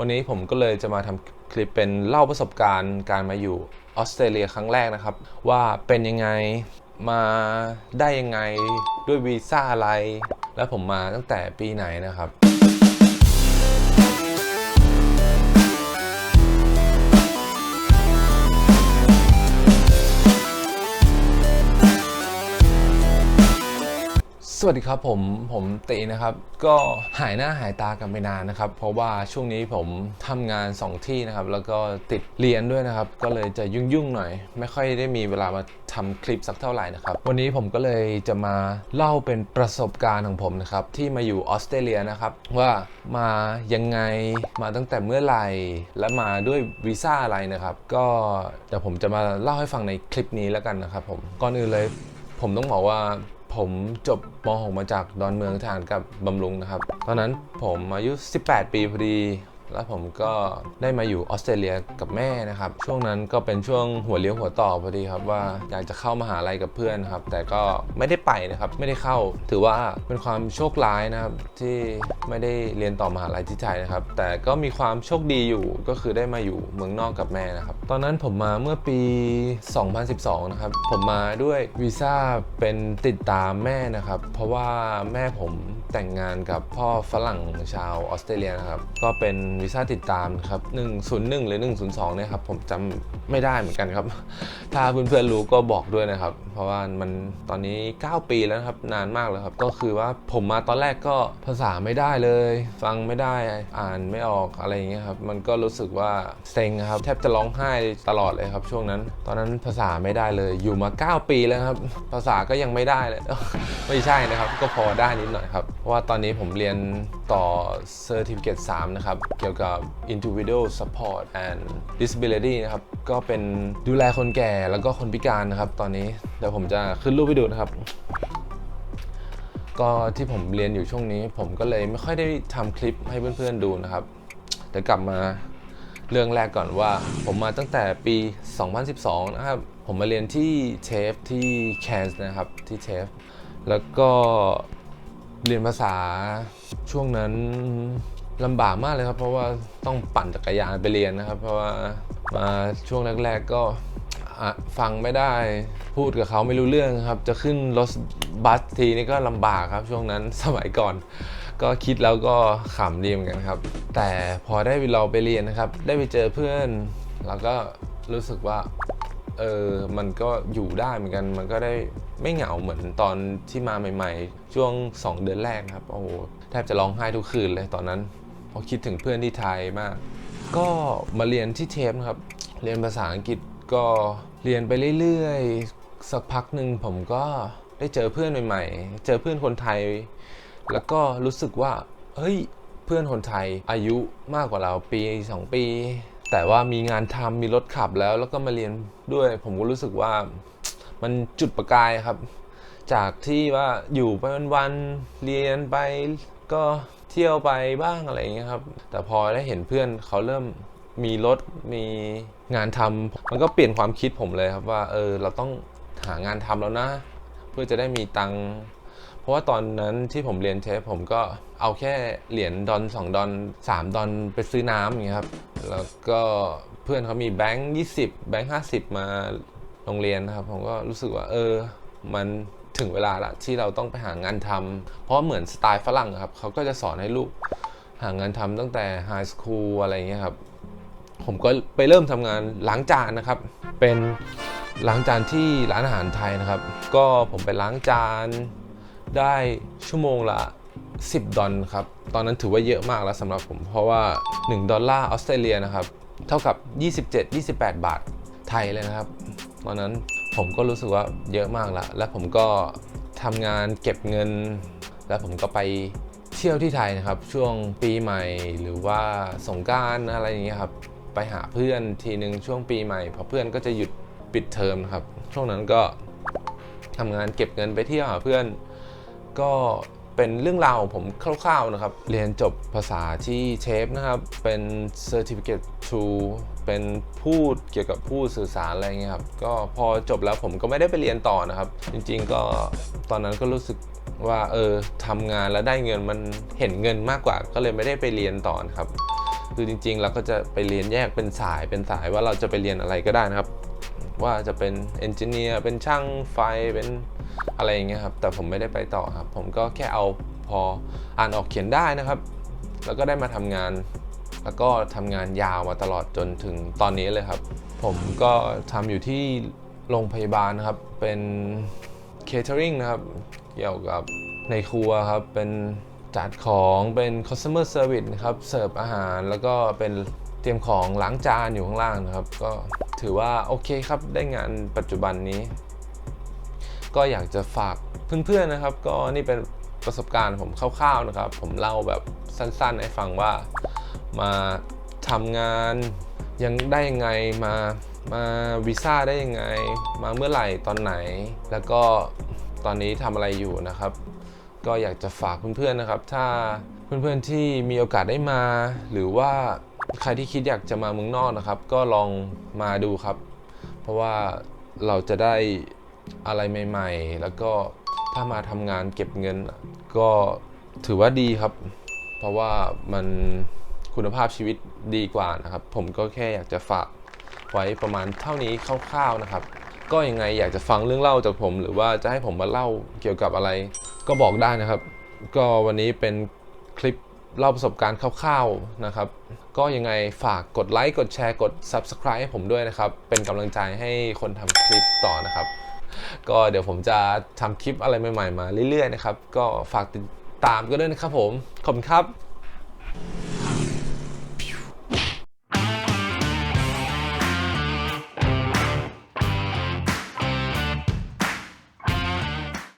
วันนี้ผมก็เลยจะมาทำคลิปเป็นเล่าประสบการณ์การมาอยู่ออสเตรเลียครั้งแรกนะครับ ว่าเป็นยังไงมาได้ยังไงด้วยวีซ่าอะไร และผมมาตั้งแต่ปีไหนนะครับ สวัสดีครับผมผมตีนะครับ ก็หายหน้าหายตากันไปนานนะครับ เพราะว่าช่วงนี้ผมทำงาน 2 ที่นะครับ แล้วก็ติดเรียนด้วยนะครับ ก็เลยจะยุ่งๆหน่อย ไม่ค่อยได้มีเวลามาทำคลิปสักเท่าไหร่นะครับ วันนี้ผมก็เลยจะมาเล่าเป็นประสบการณ์ของผมนะครับ ที่มาอยู่ออสเตรเลียนะครับ ว่ามายังไงมาตั้งแต่เมื่อไหร่และมาด้วยวีซ่าอะไรนะครับ ก็เดี๋ยวผมจะมาเล่าให้ฟังในคลิปนี้แล้วกันนะครับผมก่อนอื่นเลยผมต้องบอกว่า ผมจบม .6 มาจากดอนเมืองทหารกับบำรุงนะครับ ตอนนั้นผมอายุ 18 ปีพอดี แล้วผมก็ได้มาอยู่ออสเตรเลียกับแม่นะครับ ช่วงนั้นก็เป็นช่วงหัวเลี้ยวหัวต่อพอดีครับว่าอยากจะเข้ามาหาลัยกับเพื่อนครับ แต่ก็ไม่ได้ไปนะครับ ไม่ได้เข้า ถือว่าเป็นความโชคร้ายนะครับที่ไม่ได้เรียนต่อมหาลัยที่ไทยนะครับ แต่ก็มีความโชคดีอยู่ก็คือได้มาอยู่เมืองนอกกับแม่นะครับ ตอนนั้นผมมาเมื่อปี 2012 นะครับ ผมมาด้วยวีซ่าเป็นติดตามแม่นะครับ เพราะว่าแม่ผม แต่งงานกับพ่อฝรั่งชาวออสเตรเลียนะครับ ก็เป็นวีซ่าติดตามครับ 101 หรือ 102 เนี่ยครับ ผมจำไม่ได้เหมือนกันครับ ถ้าเพื่อนๆรู้ก็บอกด้วยนะครับ ราะว่ามันตอนนี้ 9 ปีแล้วครับนานมากแล้วครับ ก็คือว่าผมมาตอนแรกก็ภาษาไม่ได้เลย ฟังไม่ได้อ่านไม่ออกอะไรอย่างเงี้ยครับมันก็รู้สึกว่าเซ็งครับแทบจะร้องไห้ตลอดเลยครับ ช่วงนั้น ตอนนั้นภาษาไม่ได้เลยอยู่มา 9 ปีแล้วครับ ภาษาก็ยังไม่ได้เลย ไม่ใช่นะครับ ก็พอได้นิดหน่อยครับ เพราะว่าตอนนี้ผมเรียนต่อ Certificate 3 นะครับ เกี่ยวกับ Individual Support and Disability นะครับ ก็เป็นดูแลคนแก่แล้วก็คนพิการนะครับ ตอนนี้เดี๋ยวผมจะขึ้นรูปให้ดูนะครับ ก็ที่ผมเรียนอยู่ช่วงนี้ ผมก็เลยไม่ค่อยได้ทำคลิปให้เพื่อนๆดูนะครับเดี๋ยวกลับมาเรื่องแรกก่อนว่า ผมมาตั้งแต่ปี 2012 นะครับ ผมมาเรียนที่เชฟที่แคนส์นะครับที่เชฟแล้วก็เรียนภาษาช่วงนั้นลำบากมากเลยครับ เพราะว่าต้องปั่นจักรยานไปเรียนนะครับ เพราะว่ามาช่วงแรก ๆ ก็ ฟังไม่ได้พูดกับเขาไม่รู้เรื่องครับ จะขึ้นรถบัสทีนี่ก็ลำบากครับ ช่วงนั้นสมัยก่อน ก็คิดแล้วก็ขำดีเหมือนกันครับ แต่พอได้เราไปเรียนนะครับ ได้ไปเจอเพื่อน แล้วก็รู้สึกว่าเออมันก็อยู่ได้เหมือนกัน มันก็ได้ไม่เหงาเหมือนตอนที่มาใหม่ ๆ ช่วง 2 เดือนแรกครับ โอ้โหแทบจะร้องไห้ทุกคืนเลยตอนนั้นเพราะคิดถึงเพื่อนที่ไทยมาก ก็มาเรียนที่เทปครับ เรียนภาษาอังกฤษก็ เรียนไปเรื่อยๆ สักพักหนึ่งผมก็ได้เจอเพื่อนใหม่ๆ เจอเพื่อนคนไทย แล้วก็รู้สึกว่า เฮ้ย เพื่อนคนไทยอายุมากกว่าเราปี2ปี แต่ว่ามีงานทำมีรถขับแล้ว แล้วก็มาเรียนด้วย ผมก็รู้สึกว่ามันจุดประกายครับ จากที่ว่าอยู่ไปวันๆ เรียนไปก็เที่ยวไปบ้างอะไรอย่างเงี้ยครับ แต่พอได้เห็นเพื่อนเขาเริ่ม มีรถมีงานทำมันก็เปลี่ยนความคิดผมเลยครับว่าเออเราต้องหางานทำแล้วนะ เพื่อจะได้มีตังค์เพราะว่าตอนนั้นที่ผมเรียนเชฟผมก็เอาแค่เหรียญดอน2ดอน3ดอนไปซื้อน้ำอย่างเงี้ยครับแล้วก็เพื่อนเขามีแบงค์20แบงค์50มาโรงเรียนนะครับ ผมก็รู้สึกว่า เออ มันถึงเวลาละที่เราต้องไปหางานทำเพราะเหมือนสไตล์ฝรั่งครับเขาก็จะสอนให้ลูกหางานทำตั้งแต่ไฮสคูลอะไรเงี้ยครับ ผมก็ไปเริ่มทำงานล้างจานนะครับ เป็นล้างจานที่ร้านอาหารไทยนะครับ ก็ผมไปล้างจานได้ชั่วโมงละ 10 ดอลครับ ตอนนั้นถือว่าเยอะมากแล้วสำหรับผม เพราะว่า 1 ดอลลาร์ออสเตรเลียนะครับ เท่ากับ 27-28 บาทไทยเลยนะครับ ตอนนั้นผมก็รู้สึกว่าเยอะมากแล้วและผมก็ทำงานเก็บเงิน แล้วผมก็ไปเที่ยวที่ไทยนะครับ ช่วงปีใหม่หรือว่าสงการอะไรอย่างเงี้ยครับ ไปหาเพื่อนทีหนึ่งช่วงปีใหม่ เพราะเพื่อนก็จะหยุดปิดเทอมครับ ช่วงนั้นก็ทำงานเก็บเงินไปเที่ยวหาเพื่อน ก็เป็นเรื่องราวของผมคร่าวๆนะครับ เรียนจบภาษาที่เชฟนะครับ เป็น Certificate 2เป็นพูดเกี่ยวกับพูดสื่อสารอะไรเงี้ยครับ ก็พอจบแล้วผมก็ไม่ได้ไปเรียนต่อนะครับ จริงๆก็ตอนนั้นก็รู้สึกว่าเออทำงานแล้วได้เงินมันเห็นเงินมากกว่า ก็เลยไม่ได้ไปเรียนต่อนะครับ คือจริง ๆ เราก็จะไปเรียนแยกเป็นสายเป็นสายว่าเราจะไปเรียนอะไรก็ได้นะครับ ว่าจะเป็นเอนจิเนียร์เป็นช่างไฟเป็นอะไรอย่างเงี้ยครับ แต่ผมไม่ได้ไปต่อครับ ผมก็แค่เอาพออ่านออกเขียนได้นะครับ แล้วก็ได้มาทำงาน แล้วก็ทำงานยาวมาตลอดจนถึงตอนนี้เลยครับ ผมก็ทำอยู่ที่โรงพยาบาลนะครับ เป็น catering นะครับ เกี่ยวกับในครัวครับ เป็น จัดของเป็น customer service นะครับ เสิร์ฟอาหารแล้วก็เป็นเตรียมของล้างจานอยู่ข้างล่างนะครับ ก็ถือว่าโอเคครับได้งานปัจจุบันนี้ ก็อยากจะฝากเพื่อนๆนะครับ ก็นี่เป็นประสบการณ์ผมคร่าวๆนะครับ ผมเล่าแบบสั้นๆให้ฟังว่ามาทำงานยังได้ยังไงมามาวีซ่าได้ยังไง มาเมื่อไหร่ตอนไหน แล้วก็ตอนนี้ทำอะไรอยู่นะครับ ก็อยากจะฝากเพื่อนๆนะครับ ถ้าเพื่อนๆที่มีโอกาสได้มา หรือว่าใครที่คิดอยากจะมาเมืองนอกนะครับ ก็ลองมาดูครับ เพราะว่าเราจะได้อะไรใหม่ ๆ แล้วก็ถ้ามาทำงานเก็บเงิน ก็ถือว่าดีครับ เพราะว่ามันคุณภาพชีวิตดีกว่านะครับ ผมก็แค่อยากจะฝากไว้ประมาณเท่านี้คร่าวๆนะครับ ก็ยังไงอยากจะฟังเรื่องเล่าจากผม หรือว่าจะให้ผมมาเล่าเกี่ยวกับอะไร ก็บอกได้นะครับ ก็วันนี้เป็นคลิปเล่าประสบการณ์คร่าวๆนะครับ ก็ยังไงฝากกดไลค์กดแชร์กด Subscribe ให้ผมด้วยนะครับ เป็นกำลังใจให้คนทำคลิปต่อนะครับ ก็เดี๋ยวผมจะทำคลิปอะไรใหม่ๆมาเรื่อยๆนะครับ ก็ฝากติดตามก็ด้วยนะครับผม ขอบคุณครับ